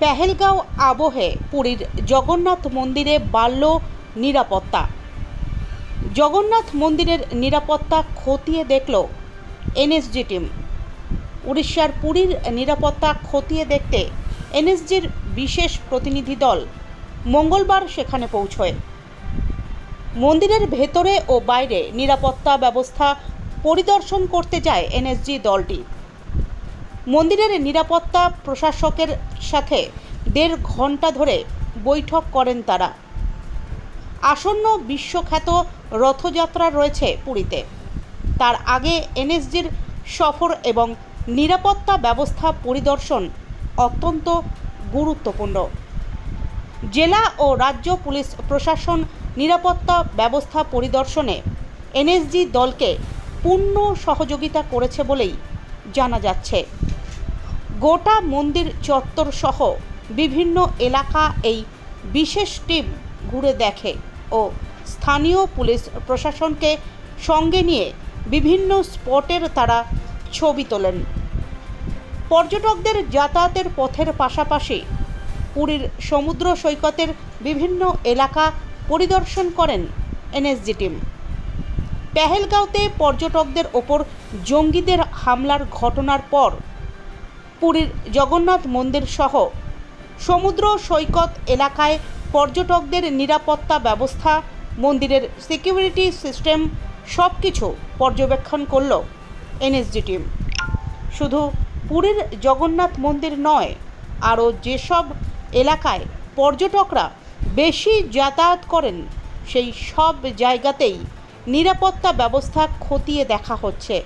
পেহেলগাঁও আবহে পুরীর জগন্নাথ মন্দিরে বাড়ল নিরাপত্তা। জগন্নাথ মন্দিরের নিরাপত্তা খতিয়ে দেখল এনএসজি টিম। উড়িষ্যার পুরীর নিরাপত্তা খতিয়ে দেখতে এনএসজির বিশেষ প্রতিনিধি দল মঙ্গলবার সেখানে পৌঁছয়। মন্দিরের ভেতরে ও বাইরে নিরাপত্তা ব্যবস্থা পরিদর্শন করতে যায় এনএসজি দলটি। মন্দিরের নিরাপত্তা প্রশাসকের সাথে দেড় ঘণ্টা ধরে বৈঠক করেন তারা। আসন্ন বিশ্বখ্যাত রথযাত্রা রয়েছে পুরীতে। তার আগে এনএসজির সফর এবং নিরাপত্তা ব্যবস্থা পরিদর্শন অত্যন্ত গুরুত্বপূর্ণ। জেলা ও রাজ্য পুলিশ প্রশাসন নিরাপত্তা ব্যবস্থা পরিদর্শনে এনএসজি দলকে পূর্ণ সহযোগিতা করেছে বলেই জানা যাচ্ছে। গোটা মন্দির চত্বর সহ বিভিন্ন এলাকা এই বিশেষ টিম ঘুরে দেখে ও স্থানীয় পুলিশ প্রশাসনকে সঙ্গে নিয়ে বিভিন্ন স্পটের তারা ছবি তোলেন। পর্যটকদের যাতায়াতের পথের পাশাপাশি পুরীর সমুদ্র সৈকতের বিভিন্ন এলাকা পরিদর্শন করেন এনএসজি টিম। পেহেলগাঁওতে পর্যটকদের ওপর জঙ্গিদের হামলার ঘটনার পর পুরীর জগন্নাথ মন্দির সহ সমুদ্র সৈকত এলাকায় পর্যটকদের নিরাপত্তা ব্যবস্থা, মন্দিরের সিকিউরিটি সিস্টেম সব কিছু পর্যবেক্ষণ করল এনএসজি টিম শুধু পুরীর জগন্নাথ মন্দির নয়, আরও যেসব এলাকায় পর্যটকরা বেশি যাতায়াত করেন, সেই সব জায়গাতেই নিরাপত্তা ব্যবস্থা খতিয়ে দেখা হচ্ছে।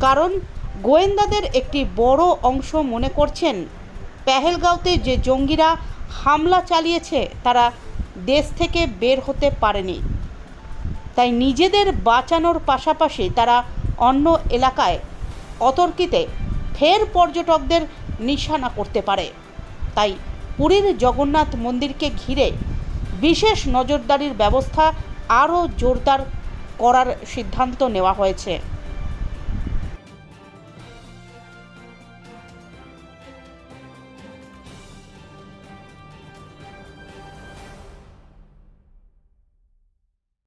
কারণ গোয়েন্দাদের একটি বড় অংশ মনে করছেন পেহেলগাঁওতে যে জঙ্গিরা হামলা চালিয়েছে, তারা দেশ থেকে বের হতে পারেনি। তাই নিজেদের বাঁচানোর পাশাপাশি তারা অন্য এলাকায় অতর্কিতে ফের পর্যটকদের নিশানা করতে পারে। তাই পুরীর জগন্নাথ মন্দিরকে ঘিরে বিশেষ নজরদারির ব্যবস্থা আরও জোরদার করার সিদ্ধান্ত নেওয়া হয়েছে।